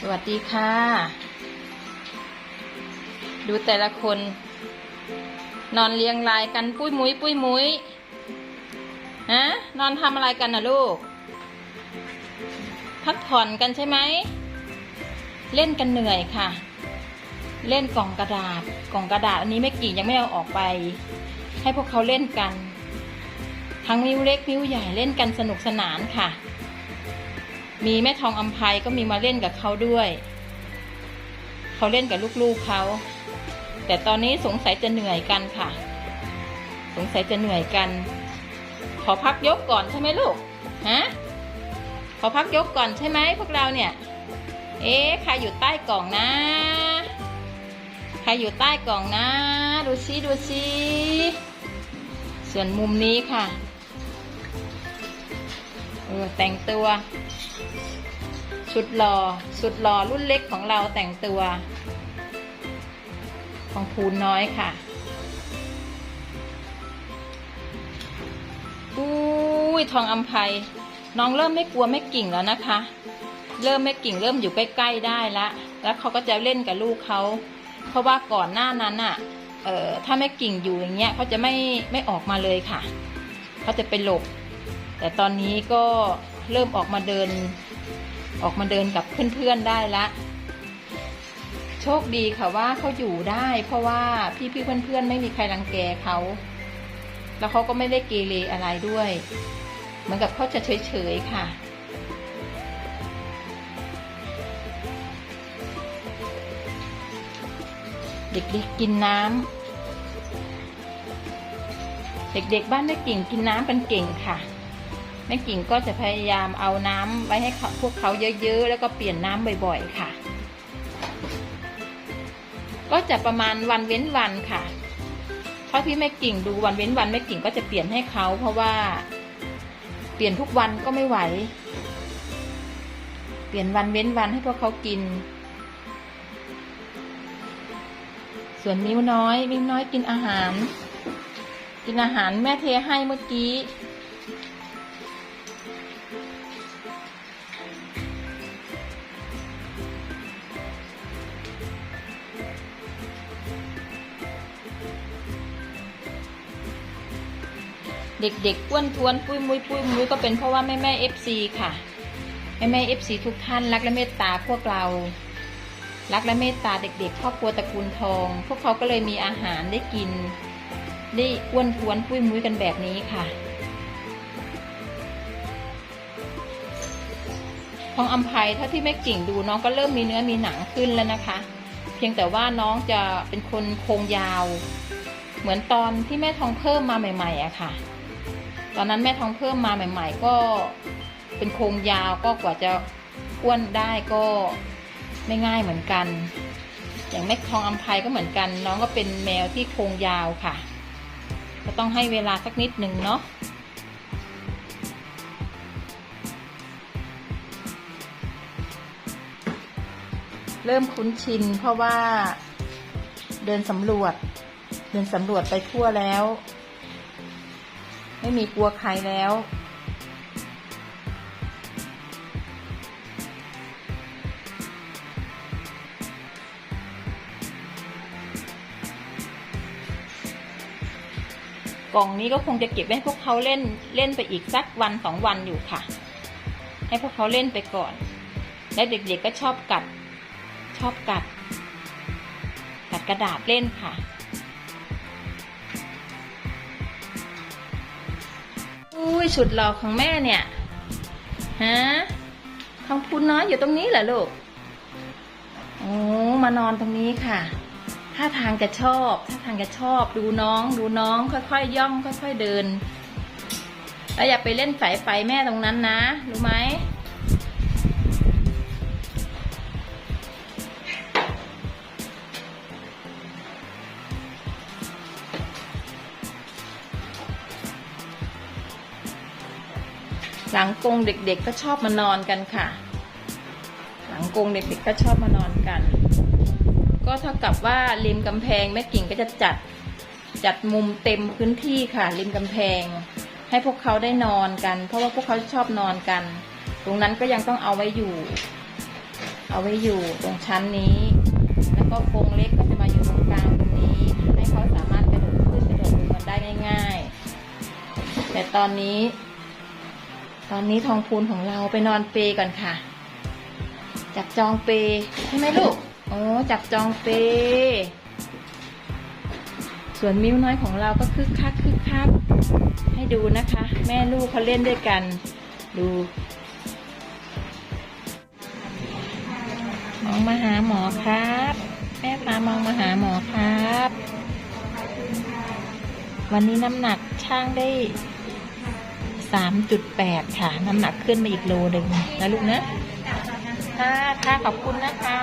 สวัสดีค่ะ ดูแต่ละคน นอนเรียงรายกันปุ้ยมุ้ยปุ้ยมุ้ยฮะนอนทำอะไรกันนะลูก พักผ่อนกันใช่ไหม เล่นกันเหนื่อยค่ะ เล่นกล่องกระดาษ กล่องกระดาษอันนี้แม่กี่ยังไม่เอาออกไป ให้พวกเขาเล่นกัน ทั้งนิ้วเล็กนิ้วใหญ่เล่นกันสนุกสนานค่ะ มีแม่ทองอัมภัยก็มีมาเล่นกับเขาด้วย เขาเล่นกับลูกๆเขา แต่ตอนนี้สงสัยจะเหนื่อยกันค่ะ สงสัยจะเหนื่อยกัน ขอพักยกก่อนใช่ไหมลูก ฮะ ขอพักยกก่อนใช่ไหมพวกเราเนี่ย เอ๊ะใครอยู่ใต้กล่องนะ ใครอยู่ใต้กล่องนะ ดูซิดูซิส่วนมุมนี้ค่ะ เออแต่งตัว ชุดหล่อสุดหล่อรุ่นเล็กของเราแต่งตัว ของภูนน้อยค่ะอุ้ยทองอัมภัยน้องเริ่มไม่กลัวไม่กิ่งแล้วนะคะ เริ่มไม่กิ่งเริ่มอยู่ใกล้ๆได้ละ แล้วเขาก็จะเล่นกับลูกเขา เพราะว่าก่อนหน้านั้นอะเอ่อถ้าแม่กิ่งอยู่อย่างเงี้ยเขาจะไม่ไม่ออกมาเลยค่ะเขาจะไปหลบ แต่ตอนนี้ก็ เริ่มออกมาเดิน ออกมาเดินกับเพื่อนๆได้ละ โชคดีค่ะว่าเขาอยู่ได้ เพราะว่าพี่ๆเพื่อนๆไม่มีใครรังแกเขาแล้วเขาก็ไม่ได้เกเรอะไรด้วย เหมือนกับเขาจะเฉยๆค่ะ เด็กๆกินน้ำเด็กๆบ้านแม่กิ่งกินน้ำกันเก่งค่ะ แม่กิ่งก็จะพยายามเอาน้ำไว้ให้พวกเขาเยอะๆ แล้วก็เปลี่ยนน้ำบ่อยๆค่ะ ก็จะประมาณวันเว้นวันค่ะเท่าที่แม่กิ่งดูวันเว้นวันแม่กิ่งก็จะเปลี่ยนให้เขา เพราะว่า เปลี่ยนทุกวันก็ไม่ไหว เปลี่ยนวันเว้นวันให้พวกเขากิน ส่วนมิ้วน้อย มิ้วน้อยกินอาหาร กินอาหารแม่เทให้เมื่อกี้ เด็กๆอ้วนท้วนปุ้ยมุยปุ้ยมุยก็เป็นเพราะว่าแม่แม่เอฟซีค่ะ แม่แม่เอฟซีทุกท่านรักและเมตตาพวกเรา รักและเมตตาเด็กๆครอบครัวตระกูลทอง พวกเขาก็เลยมีอาหารได้กิน ได้อ้วนท้วนปุ้ยมุ้ยกันแบบนี้ค่ะทองอัมภัยถ้าที่แม่กิ่งดูน้องก็เริ่มมีเนื้อมีหนังขึ้นแล้วนะคะ เพียงแต่ว่าน้องจะเป็นคนโครงยาว เหมือนตอนที่แม่ทองเพิ่มมาใหม่ๆอะค่ะ ตอนนั้นแม่ทองเพิ่มมาใหม่ ๆ ก็เป็นโครงยาวก็กว่าจะอ้วนได้ก็ไม่ง่ายเหมือนกัน อย่างแม่ทองอัมภัยก็เหมือนกัน น้องก็เป็นแมวที่โครงยาวค่ะ ก็ต้องให้เวลาสักนิดหนึ่งเนาะเริ่มคุ้นชินเพราะว่าเดินสำรวจ เดินสำรวจไปทั่วแล้ว ไม่มีกลัวใครแล้ว กล่องนี้ก็คงจะเก็บไว้ให้พวกเขาเล่นเล่นไปอีกสักวันสองวันอยู่ค่ะ ให้พวกเขาเล่นไปก่อน และเด็กๆก็ชอบกัด ชอบกัด กัดกระดาษเล่นค่ะ ยสุดหล่อของแม่เนี่ย ฮะทองพูนน้อยอยู่ตรงนี้เหรอลูก โอ้มานอนตรงนี้ค่ะ ถ้าทางจะชอบถ้าทางจะชอบดูน้องดูน้อง ค่อยๆย่อง ค่อย ๆเดิน แล้วอย่าไปเล่นสายไฟแม่ตรงนั้นนะ รู้ไหม หลังกงเด็กๆก็ชอบมานอนกันค่ะ หลังกงเด็กๆก็ชอบมานอนกัน ก็เท่ากับว่าริมกำแพงแม่กิ่งก็จะจัดจัดมุมเต็มพื้นที่ค่ะ ริมกำแพง ให้พวกเขาได้นอนกัน เพราะว่าพวกเขาชอบนอนกัน ตรงนั้นก็ยังต้องเอาไว้อยู่ เอาเอาไว้อยู่ตรงชั้นนี้ แล้วก็กรงเล็กก็จะมาอยู่ตรงกลางตรงนี้ ให้เขาสามารถกระโดดขึ้นกระโดดลงกันได้ง่าย ๆ แต่ตอนนี้ ตอนนี้ทองพูนของเราไปนอนเปก่อนค่ะ จับจองเปใช่ไหมลูกโอ้จับจองเป ส่วนมิ้วน้อยของเราก็คึกคักคึกคักให้ดูนะคะ แม่ลูกเขาเล่นด้วยกัน ดูมองมาหาหมอครับ แม่พามองมาหาหมอครับ วันนี้น้ำหนักช่างได้ สามจุดแปดค่ะ น้ำหนักขึ้นมาอีกโลหนึ่งนะลูกนะค่ะค่ะขอบคุณนะคะ